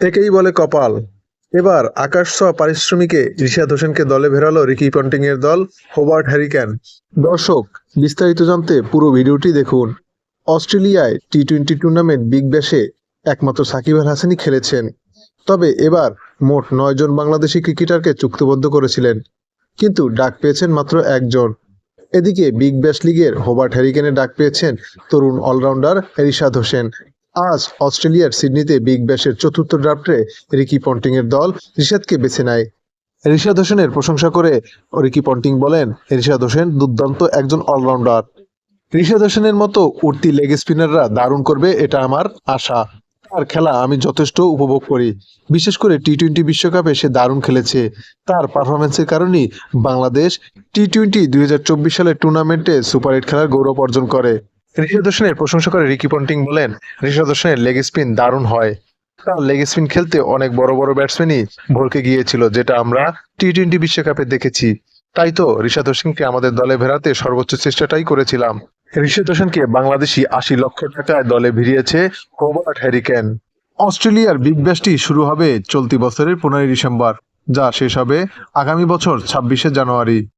একেই বলে কপাল। এবার আকাশ ছোঁয়া পারিশ্রমিকে ঋষাদ হোসেনকে দলে ভেরালো রিকি পন্টিং এর দল হোবার্ট হ্যারিকেন। দর্শক, বিস্তারিত জানতে পুরো ভিডিওটি দেখুন। অস্ট্রেলিয়ায় টি টোয়েন্টি টুর্নামেন্ট বিগ ব্যাশে একমাত্র সাকিব আল হাসানই খেলেছেন। তবে এবার মোট নয়জন বাংলাদেশি ক্রিকেটারকে চুক্তিবদ্ধ করেছিলেন, কিন্তু ডাক পেয়েছেন মাত্র একজন। এদিকে বিগ ব্যাশ লিগের হোবার্ট হ্যারিকেনের ডাক পেয়েছেন তরুণ অলরাউন্ডার রিশাদ হোসেন। আজ অস্ট্রেলিয়ার সিডনিতে বিগ ব্যাশের চতুর্থ ড্রাফটে রিকি পন্টিং এর দল রিশাদকে বেছে নেয়। রিশাদ হোসেনের প্রশংসা করে রিকি পন্টিং বলেন, রিশাদ হোসেন দুর্দান্ত একজন অলরাউন্ডার। রিশাদ হোসেনের মতো উঠতি লেগ স্পিনাররা দারুণ করবে, এটা আমার আশা। তার খেলা আমি যথেষ্ট উপভোগ করি। বিশেষ করে টি টোয়েন্টি বিশ্বকাপে সে দারুণ খেলেছে। তার পারফরমেন্সের কারণেই বাংলাদেশ টি টোয়েন্টি দুই হাজার চব্বিশ সালের টুর্নামেন্টে সুপার এইট খেলার গৌরব অর্জন করে। ঋষাদ হোসেনের প্রশংসা করে রিকি পন্টিং বলেন ঋষাদ হোসেনের লেগ স্পিন দারুণ হয়। তার লেগ স্পিন খেলতে অনেক বড় বড় ব্যাটসম্যানই ভরকে গিয়েছিল, যেটা আমরা টি টোয়েন্টি বিশ্বকাপে দেখেছি। তাই তো ঋষাদ হোসেনকে আমাদের দলে ভেড়াতে সর্বোচ্চ চেষ্টাটাই করেছিলাম। ঋষাদ হোসেনকে বাংলাদেশি আশি লক্ষ টাকায় দলে ভিড়িয়েছে হোবার্ট হ্যারিকেন অস্ট্রেলিয়ার বিগ ব্যাশটি শুরু হবে চলতি বছরের পনেরোই ডিসেম্বর, যা শেষ হবে আগামী বছর ছাব্বিশে জানুয়ারি।